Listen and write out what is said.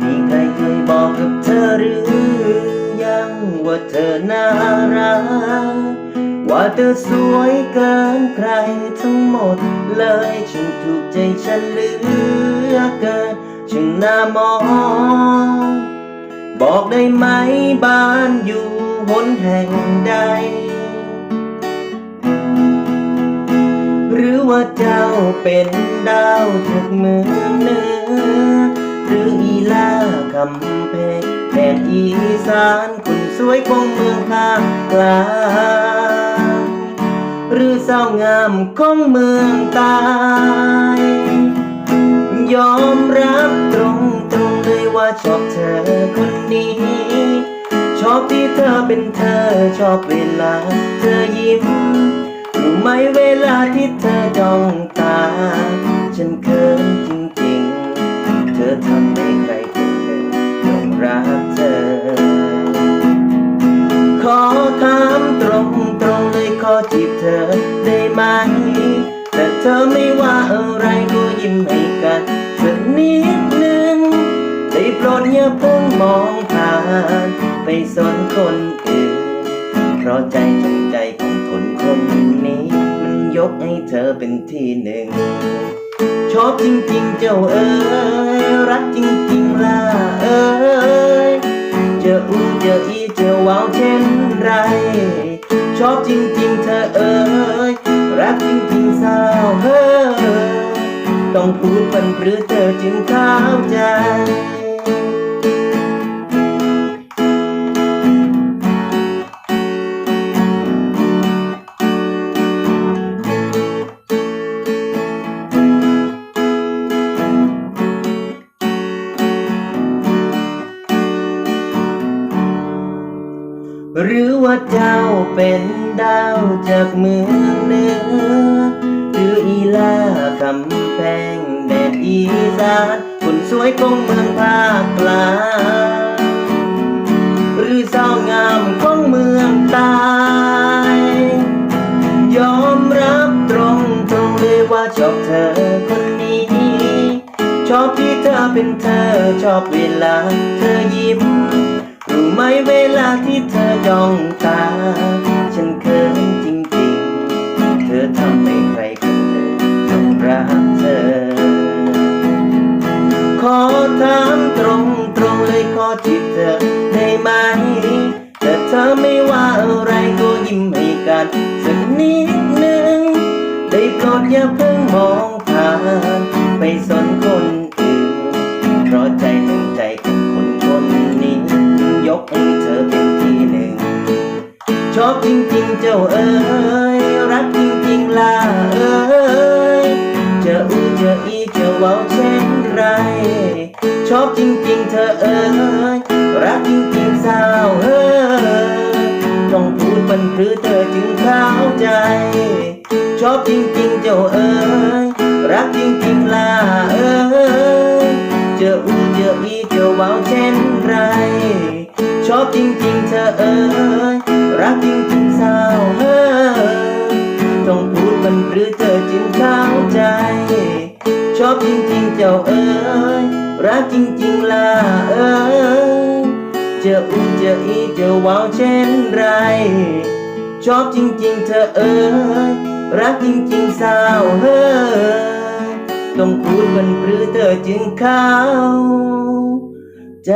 มีใครเคยบอกกับเธอหรือยังว่าเธอน่ารัก ว่าเธอสวยเกินใครทั้งหมดเลยฉันถูกใจฉันเหลือเกินช่างน่ามอง บอกได้ไหมบ้านอยู่หนแห่งใด หรือว่าเจ้าเป็นดาวจากเมืองเหนือ หรืออีลาคำเพงแดนอีสานคนสวยของเมืองภาคกลางหรือสาวงามของเมืองใตายยอมรับตรงตรงๆเลยว่าชอบเธอคนนี้ ชอบที่เธอเป็นเธอชอบเวลาเธอยิ้มรู้ไหมเวลาที่เธอจ้องตา ฉันเขินจริง รักเธอ ขอถามตรงตรงๆเลยขอจีบเธอได้ไหม แต่เธอไม่ว่าอะไรก็ยิ้มให้กันสักนิดนึงได้โปรดอย่าเพิ่งมองผ่าน ไปสนคนอื่น เพราะใจจงใจของคนคนนี้ มันยกให้เธอเป็นที่หนึ่ง ชอบจริงๆ เจ้าเอ๋ยรักจริงๆล่ะเอ๋ยเจออูเจออีเจอว้าวเช่นไร ชอบจริงๆเธอเอ๋ยรักจริงๆสาวเฮ้อต้องพูดเป็นหรือ หรือว่าเจ้าเป็นดาวจากเมืองเหนือหรืออีลาคำแพงแดดอีสานคนสวยของเมืองภาคกลางหรือสาวงามของเมืองใตายยอมรับตรงตรงๆเลยว่าชอบเธอคนนี้ ชอบที่เธอเป็นเธอชอบเวลาเธอยิ้ม รู้ไหมเวลาที่เธอจ้องตา ฉันเขินจริงๆ เธอทำให้ใครคนหนึ่งหลงรักเธอ ขอถามตรงตรงๆเลยขอจีบเธอได้ไหม แต่เธอไม่ว่าอะไรก็ยิ้มให้กันสักนิดนึง ได้โปรดอย่าเพิ่งมอง ชอบจริงๆเจ้าเอ๋ยรักจริงๆล่ะเอ๋ยจออูเจออีจอเว้าเช่นไร ชอบจริงๆเธอเอ๋ยรักจริงๆสาวเอ๋ยต้องพูดมันหรือเธอจึงเข้าใจ ชอบจริงๆเจ้าเอ๋ยรักจริงๆล่ะเอ๋ยจออูเจออีจอเว้าเช่นไร ชอบจริงๆเธอเอ๋ย รักจริงๆสาวเฮ้ยต้องพูดมันหรือเธอจึงเข้าใจ ชอบจริงๆเจ้าเอ๋ยรักจริงๆล่ะเอ๋ยเจออูเจออีเจอว้าวเช่นไร ชอบจริงๆเธอเอ๋ยรักจริงๆสาวเฮ้ยต้องพูดมันหรือเธอจึงเข้าใจ